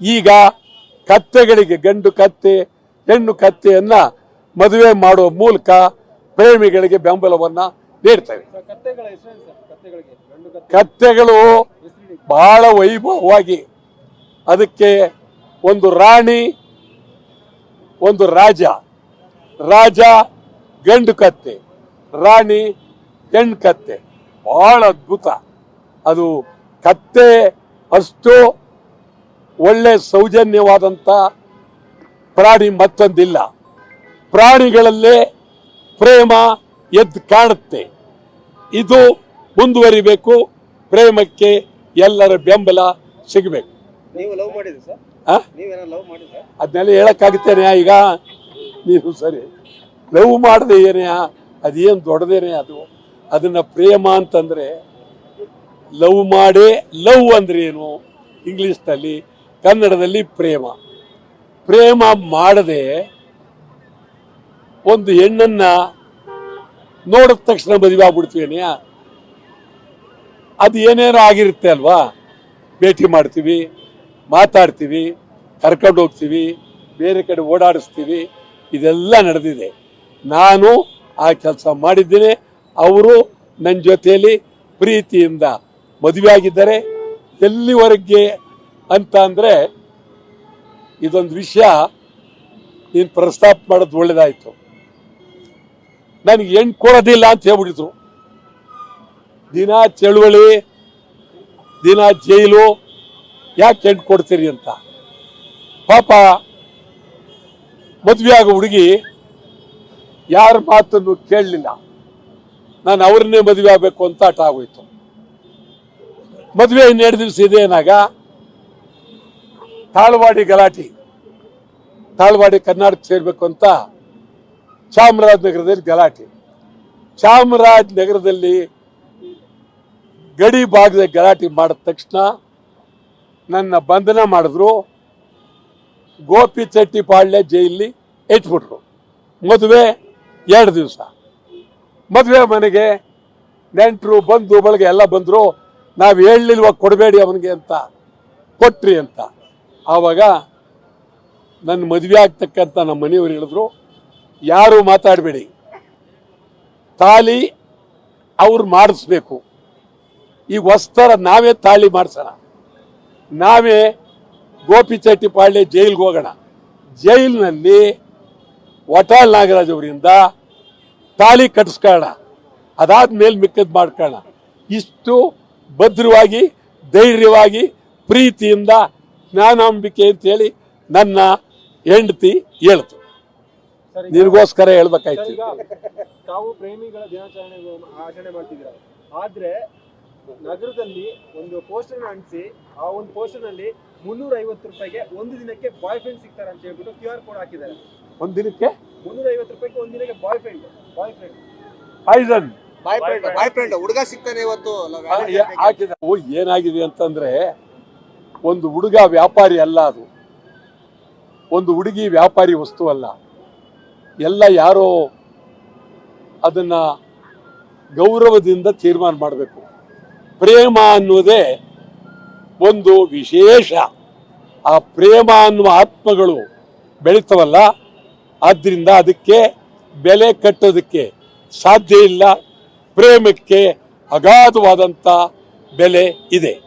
ಈಗ ಕತ್ತೆಗಳಿಗೆ ಗಂಡು ಕತ್ತೆ ಹೆಣ್ಣು ಕತ್ತೆಯನ್ನ ಮದುವೆ ಮಾಡುವ ಮೂಲಕ ಪ್ರೇಮಿಗಳಿಗೆ ಬೆಂಬಲವನ್ನ ನೀಡ್ತವೆ. ಕತ್ತೆಗಳು ಬಹಳ ವೈಭವವಾಗಿ ಅದಕ್ಕೆ ಒಂದು ರಾಣಿ ಒಂದು ರಾಜ. ರಾಜ ಗಂಡು ಕತ್ತೆ. ರಾಣಿ ಹೆಣ್ಣು ಕತ್ತೆ. ಬಹಳ ಅದ್ಭುತ. ಅದು ಕತ್ತೆ ಅಷ್ಟು ಒಳ್ಳೆ ಸೌಜನ್ಯವಾದಂಥ ಪ್ರಾಣಿ ಮತ್ತೊಂದಿಲ್ಲ. ಪ್ರಾಣಿಗಳಲ್ಲೇ ಪ್ರೇಮ ಎದ್ದು ಕಾಣುತ್ತೆ. ಇದು ಮುಂದುವರಿಬೇಕು ಪ್ರೇಮಕ್ಕೆ ಎಲ್ಲರ ಬೆಂಬಲ ಸಿಗಬೇಕು. ನೀವು ಅದನ್ನೆಲ್ಲ ಹೇಳಕ್ಕಾಗುತ್ತೇನೆ ಈಗ. ನೀನು ಸರಿ. ಲವ್ ಮಾಡದೆ ಏನೇ ಅದೇನು ದೊಡ್ಡದೇನೆ ಅದು. ಅದನ್ನ ಪ್ರೇಮ ಅಂತಂದ್ರೆ ಲವ್ ಮಾಡೇ ಲವ್ ಅಂದ್ರೆ ಏನು ಇಂಗ್ಲಿಷ್ನಲ್ಲಿ ಕನ್ನಡದಲ್ಲಿ ಪ್ರೇಮ. ಪ್ರೇಮ ಮಾಡದೆ ಒಂದು ಹೆಣ್ಣನ್ನ ನೋಡಿದ ತಕ್ಷಣ ಮದುವೆ ಆಗ್ಬಿಡ್ತೀವಿ ಅದು ಏನೇನೋ ಆಗಿರುತ್ತೆ ಅಲ್ವಾ? ಭೇಟಿ ಮಾಡ್ತೀವಿ, ಮಾತಾಡ್ತೀವಿ, ಕರ್ಕೊಂಡು ಹೋಗ್ತೀವಿ, ಬೇರೆ ಕಡೆ ಓಡಾಡಿಸ್ತೀವಿ, ಇದೆಲ್ಲ ನಡೆದಿದೆ. ನಾನು ಆ ಕೆಲಸ ಮಾಡಿದ್ದೇನೆ. ಅವರು ನನ್ನ ಜೊತೆಯಲ್ಲಿ ಪ್ರೀತಿಯಿಂದ ಮದುವೆ ಆಗಿದ್ದಾರೆ. ಎಲ್ಲಿವರೆಗೆ ಅಂತ ಅಂದರೆ ಇದೊಂದು ವಿಷಯ ನೀನು ಪ್ರಸ್ತಾಪ ಮಾಡೋದು ಒಳ್ಳೇದಾಯ್ತು. ನನಗೆ ಹೆಣ್ಣು ಕೊಡೋದಿಲ್ಲ ಅಂತ ಹೇಳ್ಬಿಟ್ಟಿದ್ರು. ದಿನ ಚಳುವಳಿ, ದಿನ ಜೈಲು, ಯಾಕೆ ಹೆಣ್ಣು ಕೊಡ್ತೀರಿ ಅಂತ? ಪಾಪ ಮದುವೆ ಆಗೋ ಹುಡುಗಿ ಯಾರ ಮಾತನ್ನು ಕೇಳಲಿಲ್ಲ. ನಾನು ಅವ್ರನ್ನೇ ಮದುವೆ ಆಗಬೇಕು ಅಂತ ಆಟ ಆಗೋಯ್ತು. ಮದುವೆ ಇನ್ನೆರಡು ದಿವಸ ಇದೆ ಏನಾಗ ತಾಳ್ವಾಡಿ ಗಲಾಟೆ. ತಾಳ್ವಾಡಿ ಕರ್ನಾಟಕ ಸೇರ್ಬೇಕು ಅಂತ ಚಾಮರಾಜನಗರದಲ್ಲಿ ಗಲಾಟೆ. ಚಾಮರಾಜನಗರದಲ್ಲಿ ಗಡಿ ಭಾಗದ ಗಲಾಟೆ ಮಾಡಿದ ತಕ್ಷಣ ನನ್ನ ಬಂಧನ ಮಾಡಿದ್ರು. ಗೋಪಿ ಚಟ್ಟಿಪಾಳ್ಯ ಜೈಲಿ ಇಟ್ಬಿಟ್ರು. ಮದುವೆ ಎರಡು ದಿವಸ. ಮದುವೆ ಮನೆಗೆ ನೆಂಟರು ಬಂಧು ಬಳಗ ಎಲ್ಲ ಬಂದರು. ನಾವು ಹೇಳಲಿಲ್ವ ಕೊಡಬೇಡಿ ಅವನಿಗೆ ಅಂತ. ಕೊಟ್ರಿ ಅಂತ. ಆವಾಗ ನನ್ನ ಮದುವೆ ಆಗ್ತಕ್ಕಂಥ ನಮ್ಮ ಮನೆಯವರು ಹೇಳಿದ್ರು, ಯಾರು ಮಾತಾಡಬೇಡಿ. ತಾಳಿ ಅವ್ರು ಮಾಡಿಸ್ಬೇಕು. ಈ ವಸ್ತರ ನಾವೇ ತಾಳಿ ಮಾಡಿಸೋಣ. ನಾವೇ ಗೋಪಿಚೆಟ್ಟಿಪಾಳ್ಯ ಜೈಲ್ಗೆ ಹೋಗೋಣ. ಜೈಲಿನಲ್ಲಿ ವಟಾಳ್ ನಾಗರಾಜ್ ಅವರಿಂದ ತಾಳಿ ಕಟ್ಟಿಸ್ಕೊಳ್ಳೋಣ ಅದಾದ್ಮೇಲೆ ಮಿಕ್ಕದ್ ಮಾಡ್ಕೋಣ ಇಷ್ಟು ಭದ್ರವಾಗಿ, ಧೈರ್ಯವಾಗಿ, ಪ್ರೀತಿಯಿಂದ ಜ್ಞಾನಾಂಬಿಕೆ ಅಂತೇಳಿ ನನ್ನ ಹೆಂಡತಿ ಹೇಳ್ತು. ನಿನಗೋಸ್ಕರ ಹೇಳ್ಬೇಕಾಯ್ತು. ತಾವು ಪ್ರೇಮಿಗಳ ದಿನಾಚರಣೆ ಆಚರಣೆ ಮಾಡ್ತಿದ್ದೀರಾ? ಆದ್ರೆ ನಗರದಲ್ಲಿ ಒಂದು ಪೋಸ್ಟರ್ ಅಂಟಿಸಿ ಆ ಒಂದು ಪೋಸ್ಟರ್ನಲ್ಲಿ ಮುನ್ನೂರ ಐವತ್ತು ರೂಪಾಯಿಗೆ ಒಂದು ದಿನಕ್ಕೆ ಬಾಯ್ ಫ್ರೆಂಡ್ ಸಿಗ್ತಾರೆ ಅಂತ ಹೇಳ್ಬಿಟ್ಟು ಕ್ಯೂ ಆರ್ ಕೋಡ್ ಹಾಕಿದ್ದಾರೆ. ಒಂದ್ ದಿನಕ್ಕೆ? ಮುನ್ನೂರ ಐವತ್ತು ರೂಪಾಯಿಗೆ ಒಂದು ದಿನಕ್ಕೆ boyfriend boyfriend poison boyfriend boyfriend ಹುಡುಗ ಸಿಗ್ತಾನೆ ಇವತ್ತು. ಹಾಕಿದ ಓ ಏನಾಗಿದೆ ಅಂತಂದ್ರೆ ಒಂದು ಹುಡುಗ ವ್ಯಾಪಾರಿ ಅಲ್ಲ ಅದು. ಒಂದು ಹುಡುಗಿ ವ್ಯಾಪಾರಿ ವಸ್ತು ಅಲ್ಲ. ಎಲ್ಲ ಯಾರೋ ಅದನ್ನ ಗೌರವದಿಂದ ತೀರ್ಮಾನ ಮಾಡಬೇಕು. ಪ್ರೇಮ ಅನ್ನೋದೇ ಒಂದು ವಿಶೇಷ. ಆ ಪ್ರೇಮ ಅನ್ನುವ ಆತ್ಮಗಳು ಬೆಳೀತವಲ್ಲ ಆದ್ದರಿಂದ ಅದಕ್ಕೆ ಬೆಲೆ ಕಟ್ಟೋದಕ್ಕೆ ಸಾಧ್ಯ ಇಲ್ಲ. ಪ್ರೇಮಕ್ಕೆ ಅಗಾಧವಾದಂಥ ಬೆಲೆ ಇದೆ.